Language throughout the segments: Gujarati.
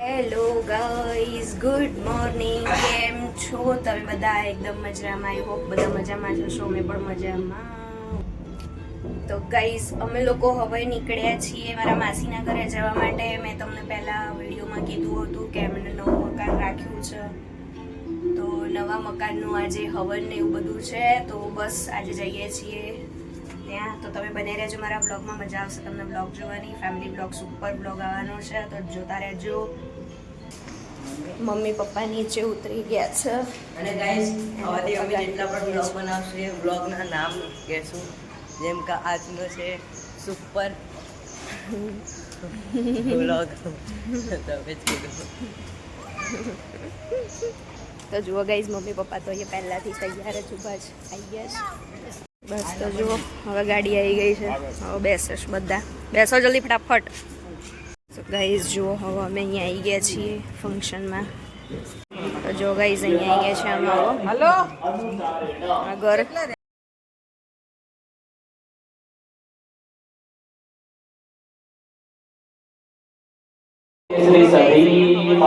હેલો ગાઈઝ ગુડ મોર્નિંગ કેમ છો? તમે બધા એકદમ મજામાં? આઈ હોપ બધા મજામાં જશો અમે પણ મજામાં. તો ગાઈઝ અમે લોકો હવે નીકળ્યા છીએ મારા માસીના ઘરે જવા માટે. મેં તમને પહેલા વિડીયોમાં કીધું હતું કે એમને નવું મકાન રાખ્યું છે. તો નવા મકાનનું આજે હવન ને એવું બધું છે. તો બસ આજે જઈએ છીએ. ત્યાં. તો તમે બને રહેજો મારા બ્લોગમાં મજા આવશે તમને બ્લોગ જોવાની. ફેમિલી બ્લોગ સુપર બ્લોગ આવવાનો છે. તો જોતા રહેજો. મમ્મી પપ્પા નીચે ઉતરી ગયા છે. અને ગાઈસ અમે જેટલા પણ બ્લોગ બનાવશે બ્લોગના નામ કહેશું. જેમ કે આજનો છે સુપર બ્લોગ. તમે જ કીધું. તો જુઓ ગાઈઝ મમ્મી પપ્પા તો અહીંયા પહેલાંથી તૈયાર જ ઊભા જ આવી ગયા છે. બસ તો જુઓ હવે ગાડી આવી ગઈ છે. હવે બેસેશ બધા. બેસો જલ્દી ફટાફટ. તો ગાઈઝ જુઓ હવે અમે અહીંયા આવી ગયા છીએ ફંક્શનમાં તો જો ગાઈઝ અહીંયા આવી ગયા છે અમે હલો આ ઘર. શ્રી કી જય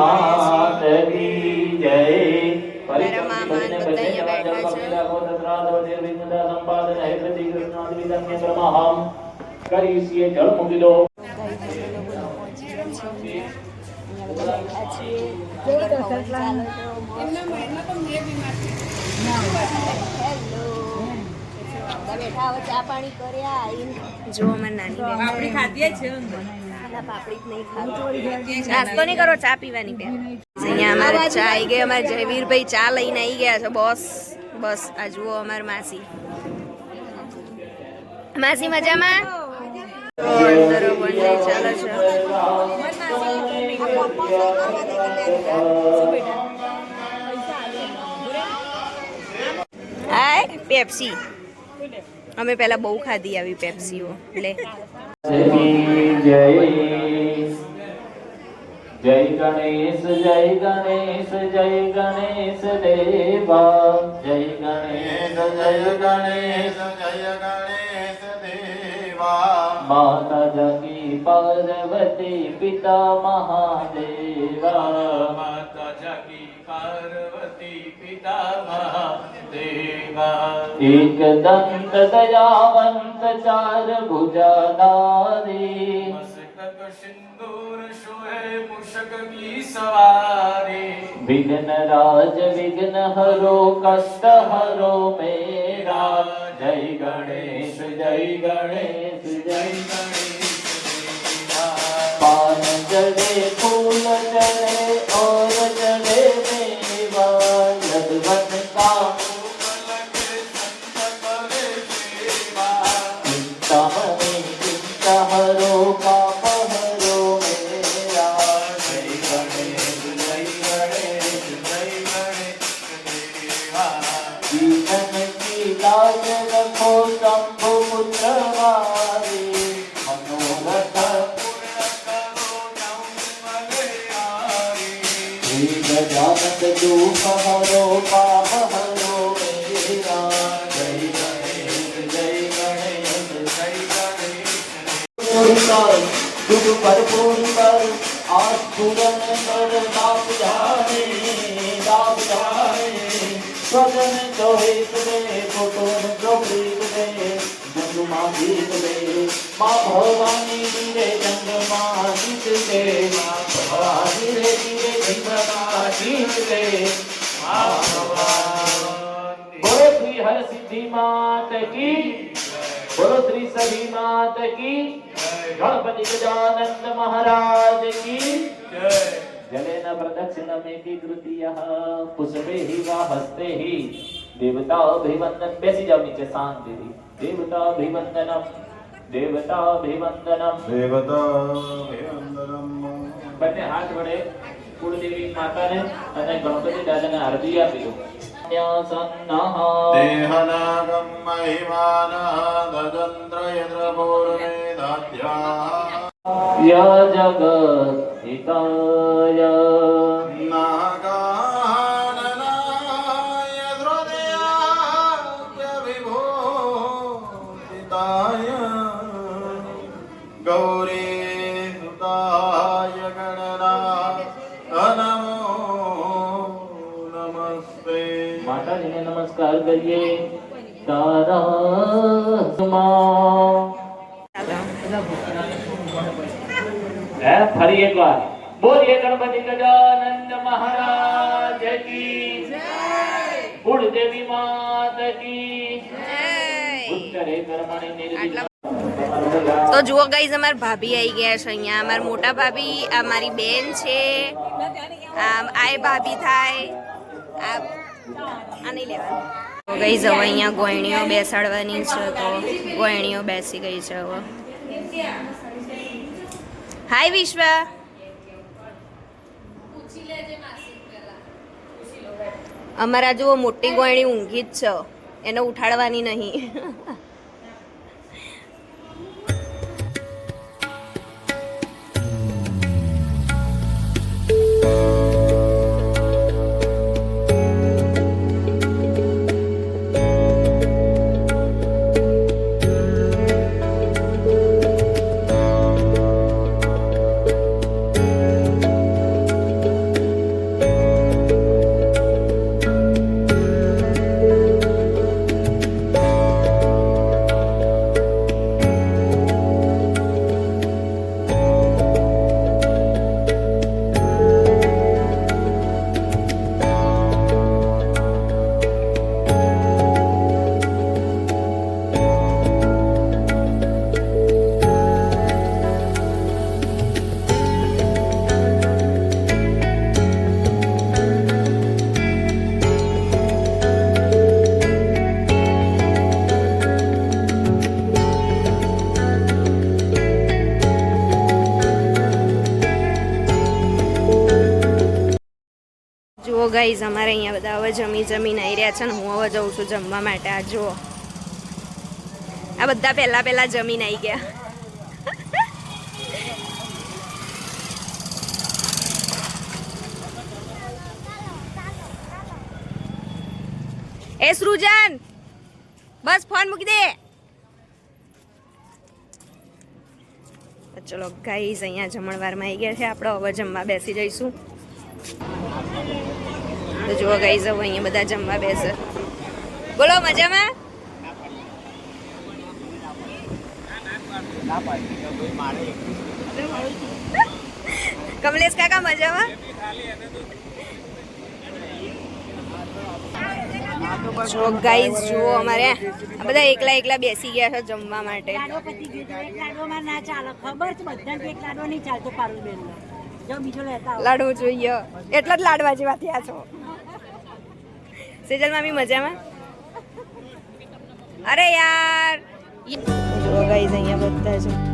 મારા મામા ને બધા અહીંયા બેઠા છે. જળ મૂકી દો જો અમાર નાની બેન આપણી ખાધીએ છે ના પાપડી જ નહીં ખાવી નાસ્તો નહીં કરો ચા પીવાની અહીંયા અમારે ચા આવી ગઈ અમારે જયવીરભાઈ ચા લઈને આવી ગયા છે બોસ બસ આ જુઓ અમારે માસી. માસી મજામાં? ચાલે છે હાય પેપ્સી. અમે પહેલા બહુ ખાધી આવી પેપ્સીઓ. લે. જય જય ગણેશ જય ગણેશ જય ગણેશ દેવા. જય ગણેશ જય ગણેશ. જય ગણેશ દેવા માતા જગી પાર્વતી પિતા મહાદેવા માતા જગી પાર્વતી પિતા મહાદેવા. એક દંત દયાવંત ચાર મસ્તક સિંદૂર શોહે મુશક કી સવારી વિઘ્ન રાજ વિઘ્ન હરો કષ્ટ હરો મેરા જય ગણેશ જય ગણેશ જય ગણેશ પાન ચડે ફૂલ ચડે ચિંતા હરો પાપ હરો ભરપૂર કર આ પૂરન કર બાપ જાણે બાપ જાણે. સ્વજન તો હિત દે કુટુંબ તો પ્રીત દે, જન્મમાં જીત દે. મા ભવાની ધીરે જન્મમાં જીત દે. મા ભવા ધીરે ધીરે જન્મમાં જીત દે. મા ભવા ગોરે હર સિદ્ધિ માત કી બોલો શ્રી સભી માત કી ગણપતિ ગજાનંદ મહારાજ કી જલેન પ્રદક્ષિણમેતિ તૃતીયઃ પુષ્પે હિ વા હસ્તે હિ. દેવતાભિવંદન બેસી જાવ નીચે શાંતિથી દેવતાભિવંદનમ દેવતાભિવંદનમ. દેવતાભિવંદનમ. બંને હાથ વડે કુળદેવી માતાને અને ગણપતિ દાદાને આરતી આપી દો. ન્યાસન્નઃ દેહનાગમ મહિમાનઃ ગગનત્રયદ્રપૂર્ણેદાધ્યાः ય નમસ્કાર કરીએ તારા માં હે ફરી એકવાર બોલીએ ગણપતિ ગજાનંદ મહારાજ કી કુળદેવી માત કી ઉત્તરે કર્મણિ નિર્વિઘ્ન તો જુઓ ગાઈઝ અમાર ભાભી આવી ગયા છે અહીંયા અમારા મોટા ભાભી આ મારી બેન છે આમ આ એ ભાભી થાય આ આ નહીં લેવાનું ગઈ હવે અહીંયા ગોયણીઓ બેસાડવાની છે તો ગોયણીઓ બેસી ગઈ છે હવે. હાય વિશ્વ. અમારા જુઓ મોટી ગોયણી ઊંઘી જ છે. એને ઉઠાડવાની નહીં. ગાઈઝ, અમારે અહીંયા બધા હવે જમી જમીને આવી રહ્યા છે ને હું હવે જઉં છું જમવા માટે. આ જુઓ. આ બધા પહેલા પહેલા જમીને આવી ગયા. એ સૃજન, બસ ફોન મૂકી દે. ચલો ગાઈઝ, અહીંયા જમણવારમાં આવી ગયા છે. આપણે હવે જમવા બેસી જઈશું. તો જુઓ ગાઈઝ હવે અહીંયા બધા જમવા બેસે. બોલો મજામાં? કમલેશ કાકા મજામાં? જો ગાઈઝ જુઓ અમારે. આ બધા એકલા એકલા બેસી ગયા છે જમવા માટે. લાડવો જોઈએ. એટલા જ લાડવા જેવા થયા છો. સેજલ મામી મજામાં? અરે યાર! જો ગાઈઝ અહીંયા બધા છે.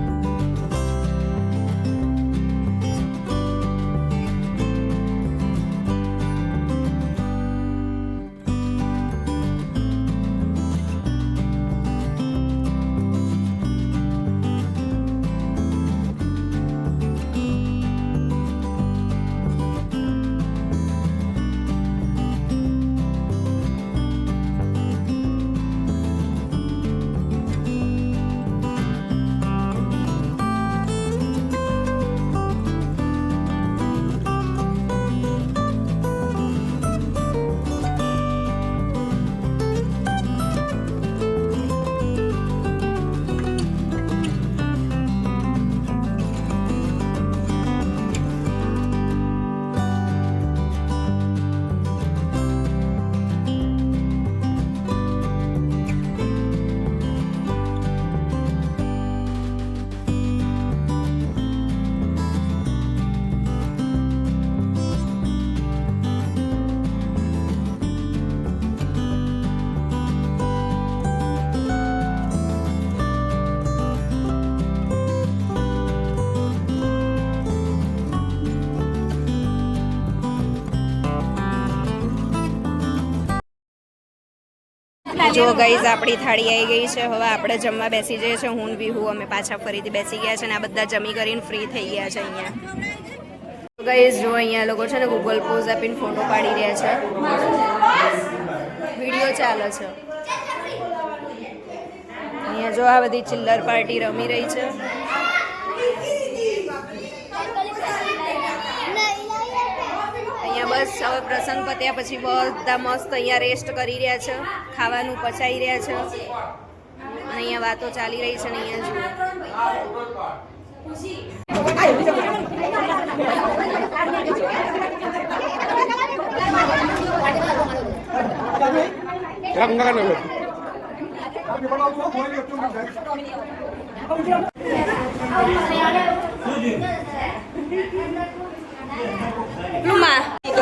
જો ગઈઝ આપણી થાળી આવી ગઈ છે. હવે આપણે જમવા બેસી જઈએ છીએ. હું બી વિહુ અમે પાછા ફરીથી બેસી ગયા છે અને આ બધા જમી કરીને ફ્રી થઈ ગયા છે અહીંયા. ગઈઝ જો અહીંયા લોકો છે ને ગૂગલ પોઝ આપીને ફોટો પાડી રહ્યા છે. વીડિયો ચાલે છે. અહીંયા જો આ બધી ચિલ્લર પાર્ટી રમી રહી છે અહીંયા બસ હવે પ્રસંગ પત્યા પછી બધા મસ્ત અહીંયા રેસ્ટ કરી રહ્યા છે, ખાવાનું પચાવી રહ્યા છે. અહીંયા વાતો ચાલી રહી છે ને અહીંયા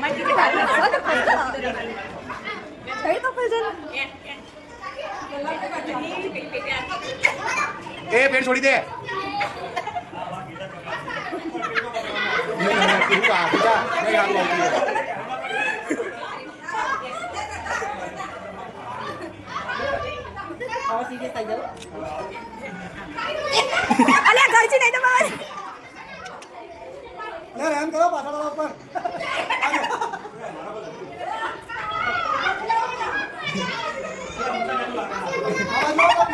લુમા એ ખસ ખસ જલ્દી બટી શર્મિલી જલ્દી જલ્દી દોડીને જતી રહે દોડીને ફટાફટ એ પેટ છોડી દે નહીં, નહીં, તું કા, તું કા. નહીં, આમ આવતી હોય. અલ્યા ઘરથી નહીં તો બહાર મ-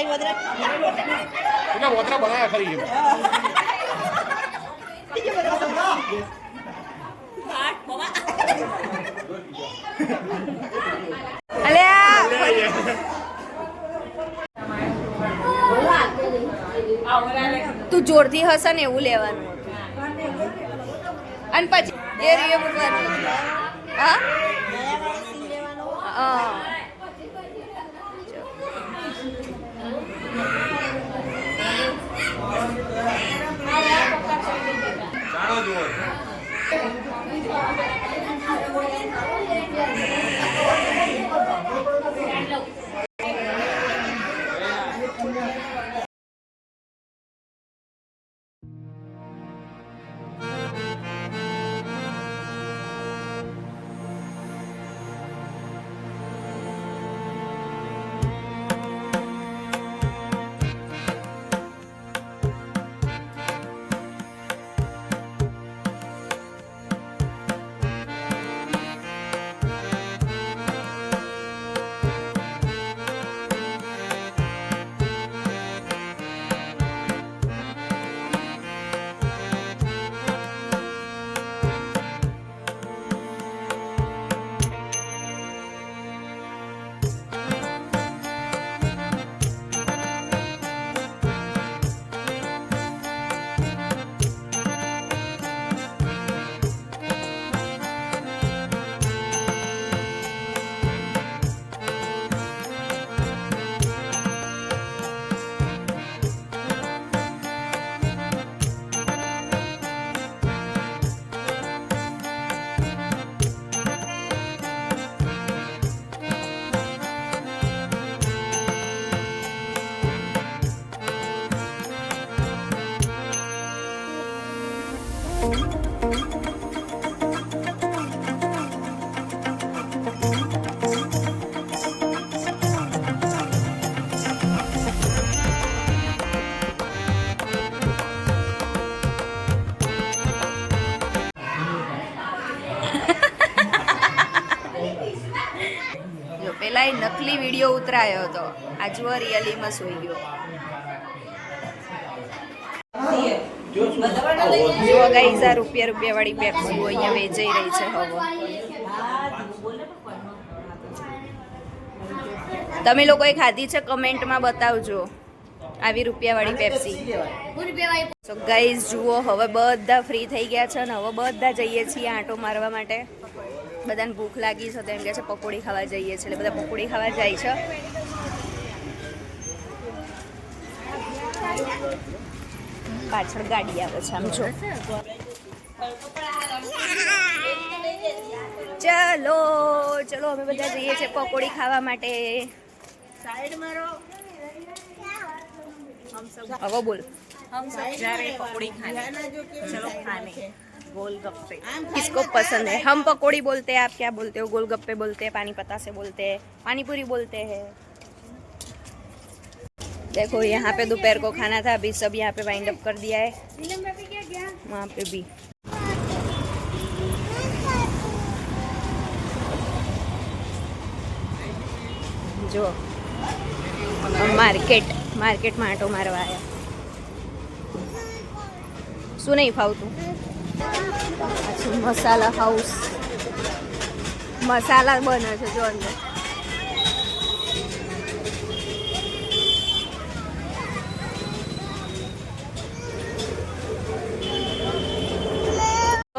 જ દબાવો એટલે વોતરા બનાવ્યા ખરી એમ. તું જોરથી હશે ને એવું લેવાનું. અને પછી એ રીએ મૂકવાનું. હા? હા. જો પેલા એ નકલી વીડિયો ઉતરાયો હતો. આ જુઓ રિયલીમાં સુઈ ગયો. જુઓ ગાઈઝ આ રૂપિયા રૂપિયા પેપ્સીઓ અહીંયા વેચાઈ રહી છે હવે. તમે લોકોએ ખાધી છે? કમેન્ટમાં બતાવજો. આવી રૂપિયાવાળી પેપ્સી સો ગાઈઝ જુઓ, હવે બધા ફ્રી થઈ ગયા છે ને હવે બધા જઈએ છીએ આંટો મારવા માટે. બધાને ભૂખ લાગી છે તો એમ કહે છે પકોડી ખાવા જઈએ છીએ. એટલે બધા પકોડી ખાવા જાય છે. પાછળ ગાડી આવે છે આમ જો. ચલો ચલો અમે બધા જઈએ છીએ પકોડી ખાવા માટે. હવે બોલ. किसको पसंद है हम पकौड़ी बोलते हैं आप क्या बोलते हो गोलगप्पे बोलते हैं पानी पता से बोलते हैं पानी पूरी बोलते हैं देखो यहाँ पे दोपहर को खाना था अभी सब यहाँ पे वाइंड अप कर दिया है वहाँ पे भी જો માર્કેટ માર્કેટમાં આંટો મારવા આવ્યા શું નહીં ફાવતું પાછું મસાલા હાઉસ. મસાલા બને છે, જો અંદર.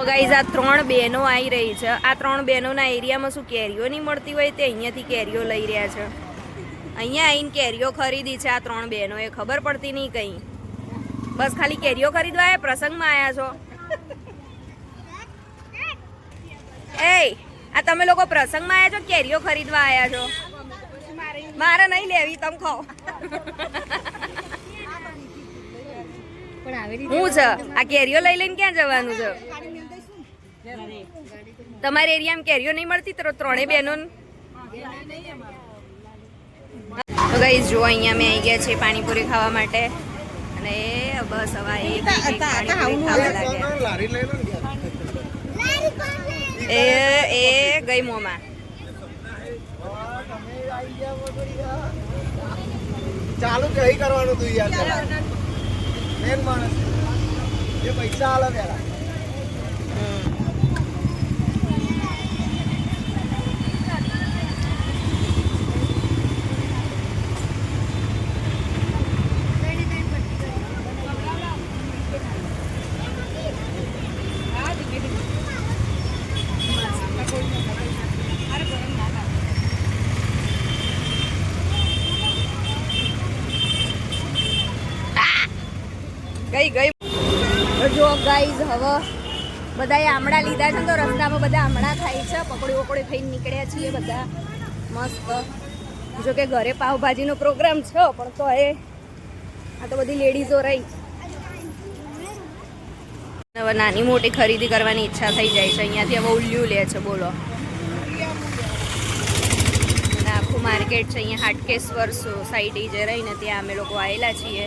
ગાઈઝ આ ત્રણ બહેનો આવી રહી છે. આ ત્રણ બહેનોના એરિયામાં શું કેરીઓ નહીં મળતી હોય તે અહીંયાથી કેરીઓ લઈ રહ્યા છે. અહીંયા આવીને કેરીઓ ખરીદી છે આ ત્રણ બહેનોએ. ખબર પડતી નહીં કંઈ. બસ ખાલી કેરીઓ ખરીદવા પ્રસંગમાં આવ્યા છો. એ આ તમે લોકો પ્રસંગમાં આવ્યા છો કેરીઓ ખરીદવા આવ્યા છો? મારે નહીં લેવી તમે ખાઓ. હું છે? આ કેરીઓ લઈ લઈને ક્યાં જવાનું છે? તમારે એરિયામાં કેરીઓ નહીં મળતી તો ત્રણેય બહેનો તો ગઈ જો અહીંયા મેં આવી ગયા છે પાણીપુરી ખાવા માટે. અને બસ હવે એક લારી લઈ લો એ એ ગઈ મોમાં ચાલુ કઈ કરવાનું તું યાર. મેન માણસ. એ પૈસા આલે પેલા ગઈ ગઈ તો જો ગાઈઝ હવે બધાએ આમળા લીધા છે તો રસ્તામાં બધા આમળા ખાય છે. પકોડી વકોડી ખાઈને નીકળ્યા છીએ બધા. મસ્ત. જો કે ઘરે પાવભાજીનો પ્રોગ્રામ છે પણ તો એ આ તો બધી લેડીઝો રહી. હવે નાની મોટી ખરીદી કરવાની ઈચ્છા થઈ જાય છે. અહીંયાથી હવે ઉલ્યું લે છે, બોલો. આખું માર્કેટ છે, અહીંયા હાટકેશ્વર સોસાયટી જે રહીને ત્યાં અમે લોકો આવેલા છીએ.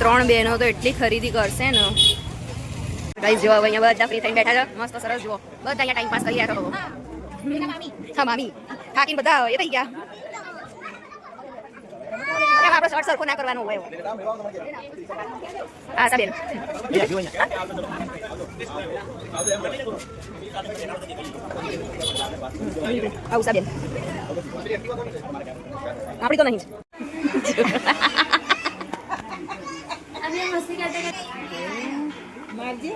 ત્રણ બહેનો તો એટલી ખરીદી કરશે ને. ગાઈસ જો અહીંયા બધા ફ્રી થઈને બેઠા છે. મસ્ત, સરસ, જુઓ. બધા અહીંયા ટાઈમ પાસ કરી રહ્યા છો. હા, મામી. થાકીને બધા એ થઈ ગયા. આપણે શર્ટ સરખો ના કરવાનું હોય. હા સાબેન આવું સાબેન તો નહીં. એ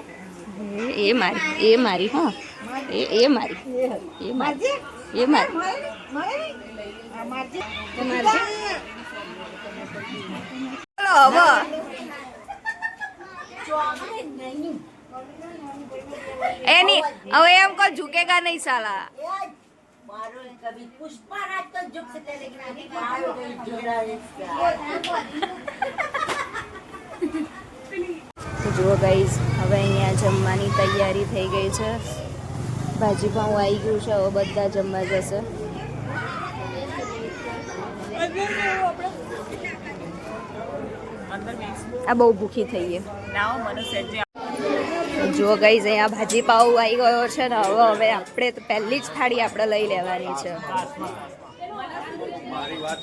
એ મારી એ મારી હા. એ એ મારી એ મારી એ મારી. ચલો હવે. એની હવે એમ કહો ઝુકેગા નહીં સાલા. જુઓ ગાઈઝ હવે અહીંયા જમવાની તૈયારી થઈ ગઈ છે. ભાજી પાઉં આવી ગયું છે, હવે બધા જમવા જશે. આ બહુ ભૂખી થઈ ગઈ. જુઓ ગાઈઝ અહીંયા ભાજી પાઉં આવી ગયો છે ને, હવે હવે આપણે તો પહેલી જ થાળી આપણે લઈ લેવાની છે. મારી વાત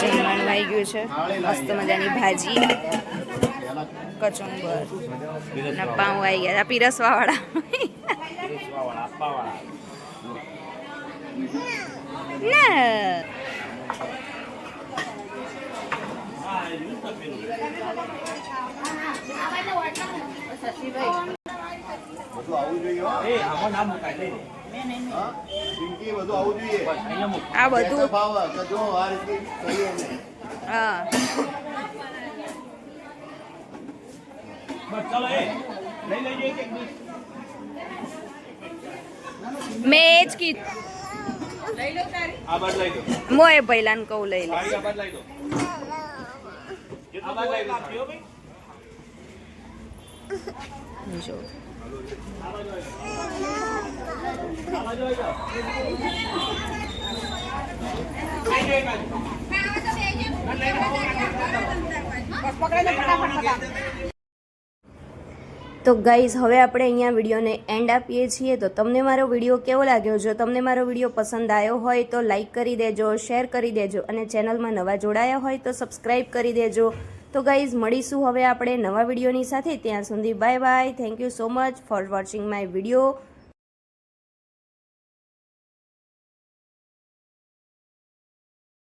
જમવાનું આવી ગયું છે મસ્ત મજાની ભાજી કચુંબર ને પાઉં આવી ગયા પીરસવા વાળા બધું આવવું જોઈએ હો. બધું આવવું જોઈએ. આ બધું. ભાવ કે જો આ રીતે કરીએ અમે. હા. મેં એ જ કીધું. મોએ પહેલાને કહું લઈ લે. જો તો ગાઈઝ હવે આપણે અહીંયા વિડીયોને એન્ડ આપીએ છીએ. તો તમને મારો વીડિયો કેવો લાગ્યો? જો તમને મારો વીડિયો પસંદ આવ્યો હોય, તો લાઈક કરી દેજો શેર કરી દેજો અને ચેનલમાં નવા જોડાયા હોય, તો સબસ્ક્રાઈબ કરી દેજો. તો ગાઈઝ મળીશું હવે આપણે નવા વિડીયોની સાથે. ત્યાં સુધી bye bye thank you so much for watching my video